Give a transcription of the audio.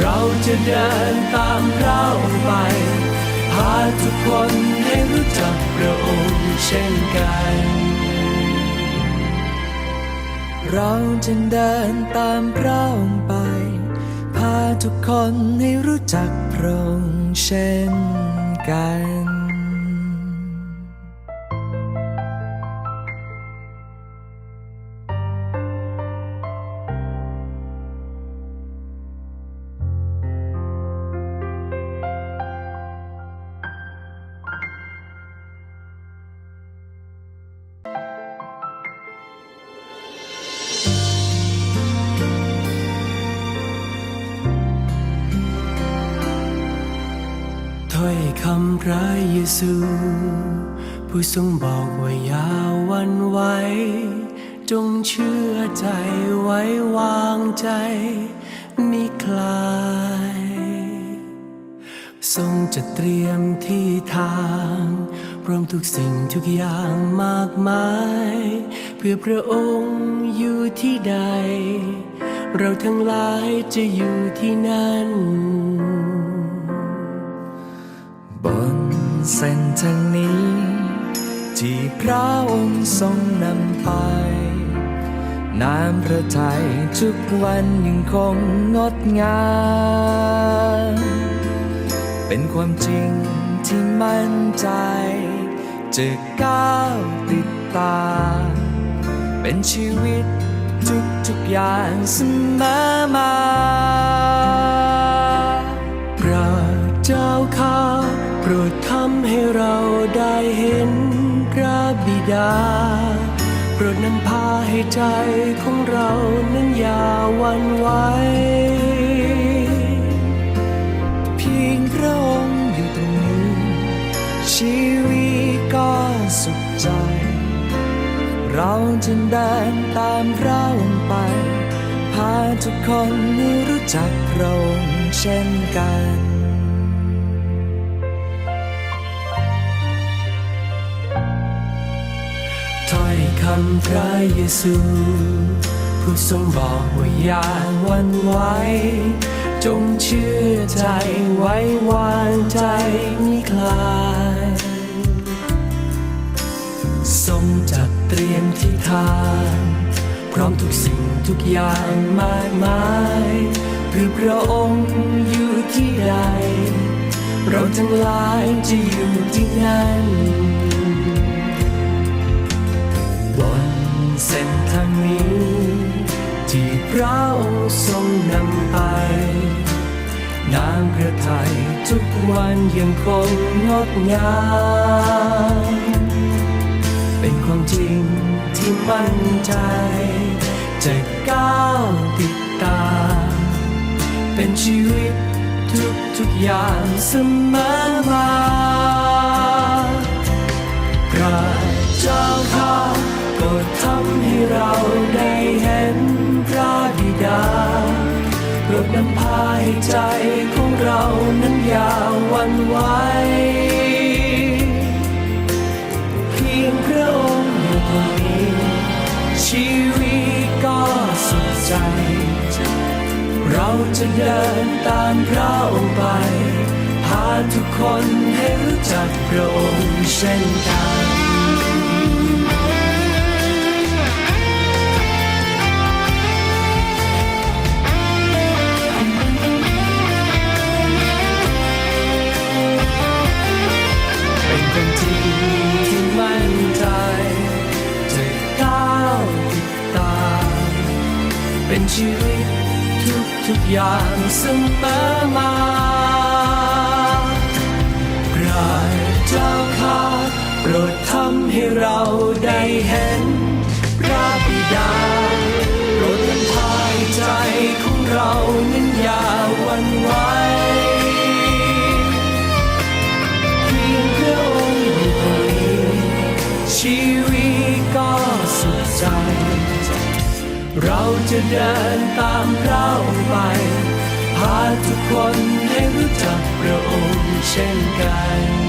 เราจะเดินตามเราไป พาทุกคนให้รู้จักพระองค์เช่นกัน เราจะเดินตามพระองค์ไป พาทุกคนให้รู้จักพระองค์เช่นกัน ถ้อยคำพระเยซู ผู้ทรงบอกว่ายาวันไหวจงเชื่อใจไว้วางใจมิคลาย ทรงจะเตรียมที่ทางพร้อมทุกสิ่งทุกอย่างมากมาย เพื่อพระองค์อยู่ที่ใด เราทั้งหลายจะอยู่ที่นั่น เส้นทางนี้ ที่พระองค์ทรงนำไป น้ำพระทัยทุกวันยังคงงดงามเป็นความจริงที่มั่นใจจะก้าวติดตา เป็นชีวิตทุกทุกๆอย่างเสมอมาพระเจ้าข้าโปรดทำ ให้เราได้เห็นพระบิดาโปรดนำพาให้ใจของเรานั้นอย่าวันไหวเพียงพระองค์อยู่ตรงนี้ ชีวิตก็สุขใจ เราจะเดินตามพระองค์ไป พาทุกคนให้รู้จักพระองค์เช่นกัน คำพระเยซูผู้ทรงบอกว่าอย่าวันไหวจงเชื่อใจไว้วางใจมิคลายทรงจัดเตรียมที่ทางพร้อมทุกสิ่งทุกอย่างมากมายเพื่อพระองค์อยู่ที่ใด เราทั้งหลายจะอยู่ที่นั่น ทรงนำไปน้ำพระทัยทุกวันยังคงงดงาม เป็นความจริงที่มั่นใจ จะก้าวติดตาม เป็นชีวิตทุกทุกๆอย่างเสมอมา ดนำพาให้ใจของเรานั้นยาหวันไหวเพียงพระองค์อยู่ตรงนี้ ชีวิตก็สุขใจ เราจะเดินตามพระองค์ไป พาทุกคนให้รู้จักพระองค์เช่นกัน ชีวิตทุกทุกอย่างเสมอ เราจะเดินตามเราไป พาทุกคนให้รู้จักพระองค์เช่นกัน